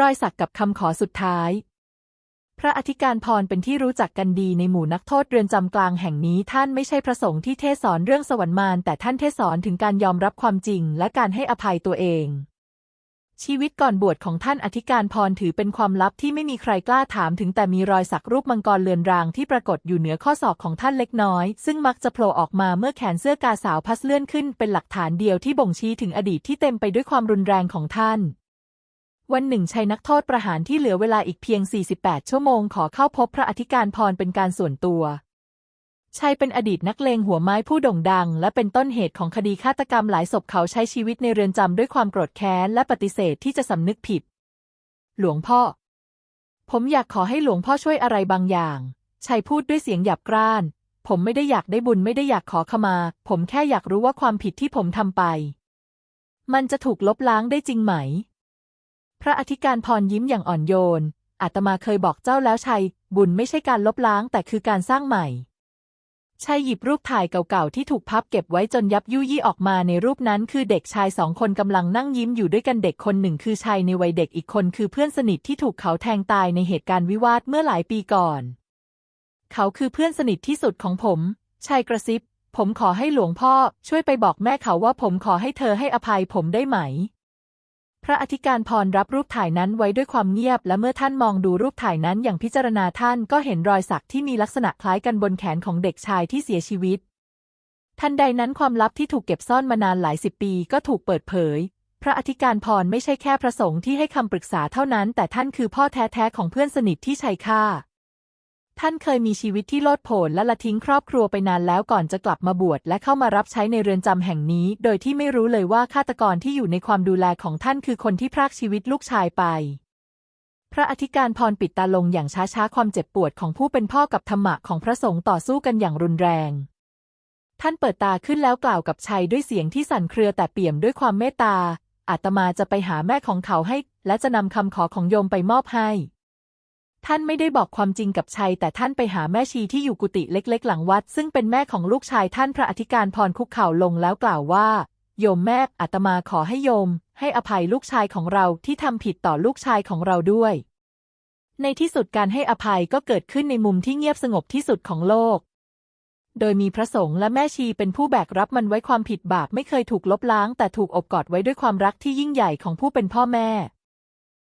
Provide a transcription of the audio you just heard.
รอยสักกับคำขอสุดท้าย พระอธิการพรเป็นที่รู้จักกันดีในหมู่นักโทษเรือนจำกลางแห่งนี้ท่านไม่ใช่พระสงฆ์ที่เทศสอนเรื่องสวรรค์มารแต่ท่านเทศสอนถึงการยอมรับความจริงและการให้อภัยตัวเอง ชีวิตก่อนบวชของท่านอธิการพรถือเป็นความลับที่ไม่มีใครกล้าถามถึงแต่มีรอยสักรูปมังกรเลือนรางที่ปรากฏอยู่เหนือข้อศอกของท่านเล็กน้อย ซึ่งมักจะโผล่ออกมาเมื่อแขนเสื้อกาสาวพัสเลื่อนขึ้นเป็นหลักฐานเดียวที่บ่งชี้ถึงอดีตที่เต็มไปด้วยความรุนแรงของท่าน วันหนึ่งชายนักโทษประหารที่เหลือเวลาอีกเพียง 48 ชั่วโมงขอเข้าพบพระอธิการพรเป็นการส่วนตัวชัยเป็นอดีตนักเลงหัวไม้ผู้โด่งดัง และเป็นต้นเหตุของคดีฆาตกรรมหลายศพเขาใช้ชีวิตในเรือนจำด้วยความโกรธแค้น และปฏิเสธที่จะสำนึกผิด หลวงพ่อ ผมอยากขอให้หลวงพ่อช่วยอะไรบางอย่างชัยพูดด้วยเสียงหยาบกร้าน ผมไม่ได้อยากได้บุญไม่ได้อยากขอขมา ผมแค่อยากรู้ว่าความผิดที่ผมทำไป มันจะถูกลบล้างได้จริงไหม ระอธิการพรยิ้มอย่างอ่อนโยน อาตมาเคยบอกเจ้าแล้วชัย บุญไม่ใช่การลบล้างแต่คือการสร้างใหม่ชัยหยิบรูปถ่ายเก่าๆที่ถูกพับเก็บไว้จนยับยุยี่ออกมาในรูปนั้นคือเด็กชายสองคนกำลังนั่งยิ้มอยู่ด้วยกันเด็กคนหนึ่งคือชัยในวัยเด็กอีกคนคือเพื่อนสนิทที่ถูกเขาแทงตายในเหตุการณ์วิวาทเมื่อหลายปีก่อน เขาคือเพื่อนสนิทที่สุดของผมชัยกระซิบ ผมขอให้หลวงพ่อ ช่วยไปบอกแม่เขาว่าผมขอให้เธอให้อภัยผมได้ไหม พระอธิการพรรับรูปถ่ายนั้นไว้ด้วยความเงียบ และเมื่อท่านมองดูรูปถ่ายนั้นอย่างพิจารณาท่านก็เห็นรอยสักที่มีลักษณะคล้ายกันบนแขนของเด็กชายที่เสียชีวิต ทันใดนั้นความลับที่ถูกเก็บซ่อนมานานหลายสิบปีก็ถูกเปิดเผย พระอธิการพรไม่ใช่แค่พระสงฆ์ที่ให้คำปรึกษาเท่านั้น แต่ท่านคือพ่อแท้ๆของเพื่อนสนิทที่ชัยค่า ท่านเคยมีชีวิตที่โลดโผนและละทิ้งครอบครัวไปนานแล้วก่อนจะกลับมาบวชและเข้ามารับใช้ในเรือนจำแห่งนี้ โดยที่ไม่รู้เลยว่าฆาตกรที่อยู่ในความดูแลของท่านคือคนที่พรากชีวิตลูกชายไป พระอธิการพรปิดตาลงอย่างช้าๆความเจ็บปวดของผู้เป็นพ่อกับธรรมะของพระสงฆ์ต่อสู้กันอย่างรุนแรง ท่านเปิดตาขึ้นแล้วกล่าวกับชัยด้วยเสียงที่สั่นเครือแต่เปี่ยมด้วยความเมตตาอาตมาจะไปหาแม่ของเขาให้ และจะนำคำขอของโยมไปมอบให้ ท่านไม่ได้บอกความจริงกับชัย แต่ท่านไปหาแม่ชีที่อยู่กุฏิเล็ก ๆ หลังวัด ซึ่งเป็นแม่ของลูกชายท่านพระอธิการพรคุกเข่าลงแล้วกล่าวว่า โยมแม่อาตมาขอให้โยม ให้อภัยลูกชายของเราที่ทำผิดต่อลูกชายของเราด้วย ในที่สุดการให้อภัยก็เกิดขึ้นในมุมที่เงียบสงบที่สุดของโลก โดยมีพระสงฆ์และแม่ชีเป็นผู้แบกรับมันไว้ความผิดบาปไม่เคยถูกลบล้าง แต่ถูกอบกอดไว้ด้วยความรักที่ยิ่งใหญ่ของผู้เป็นพ่อแม่